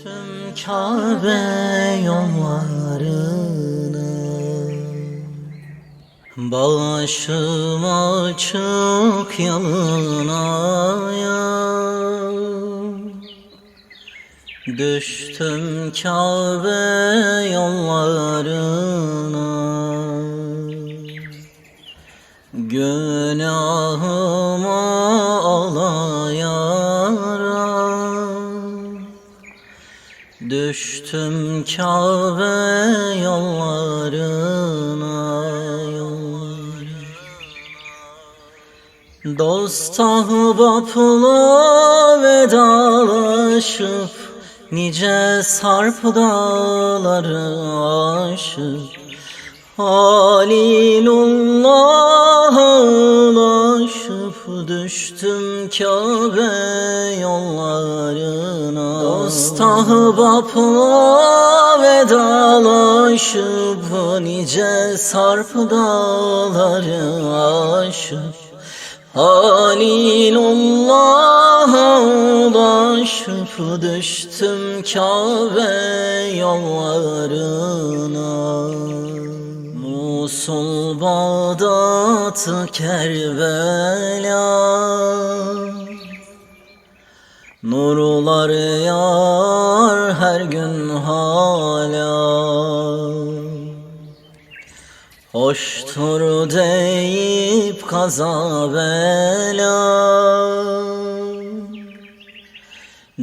Düştüm Kabe yollarına Başım açık yalına ya Düştüm Kabe yollarına Günahımı Düştüm Kabe yollarına yollarına. Dost ahbapla vedalaşıp Nice sarp dağları aşıp Halilullah'a yollarına Dost ahbapla vedalaşıp nice sarp dağları aşıp Halilullah'a ulaşıp düştüm Kabe yollarına. Musul, Bağdat, Kerbela Nurlar yar her gün hala. Hoştur deyip kaza bela.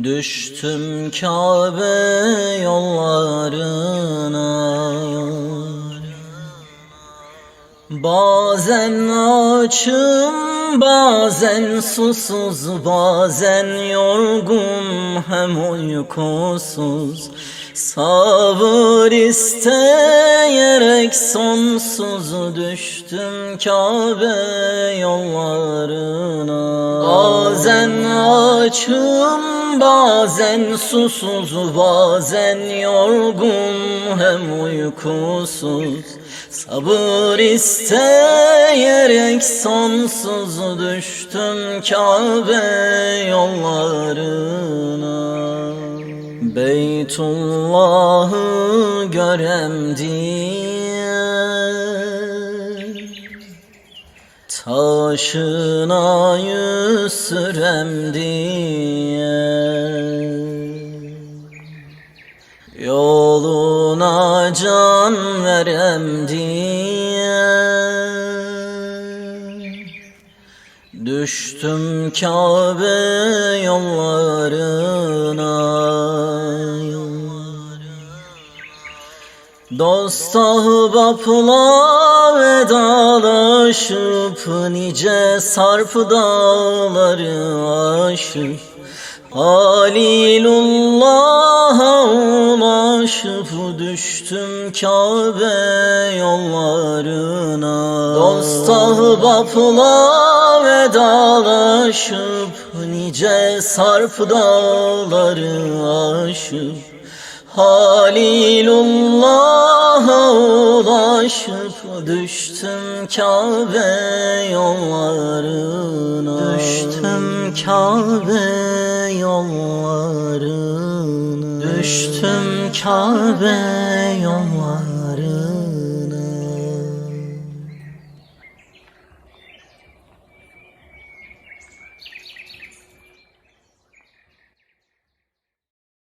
Düştüm Kabe yollarına Bazen açım, bazen susuz, bazen yorgun hem uykusuz. Sabır isteyerek sonsuz düştüm Kabe yollarına. Bazen açım, bazen susuz, bazen yorgun hem uykusuz Sabır isteyerek sonsuz düştüm Kabe yollarına. Beytullah'ı görem diye Taşına yüz sürem diye. Yoluna can verem diye. Düştüm Kabe yollarına Dost ahbapla vedalaşıp Nice sarp dağları aşıp Halilullah'a ulaşıp düştüm Kabe yollarına. Dost ahbapla vedalaşıp Nice sarp dağları aşıp Halilullah'a ulaşıp düştüm Kabe yollarına. Düştüm Kabe yollarına Düştüm Kabe yollarına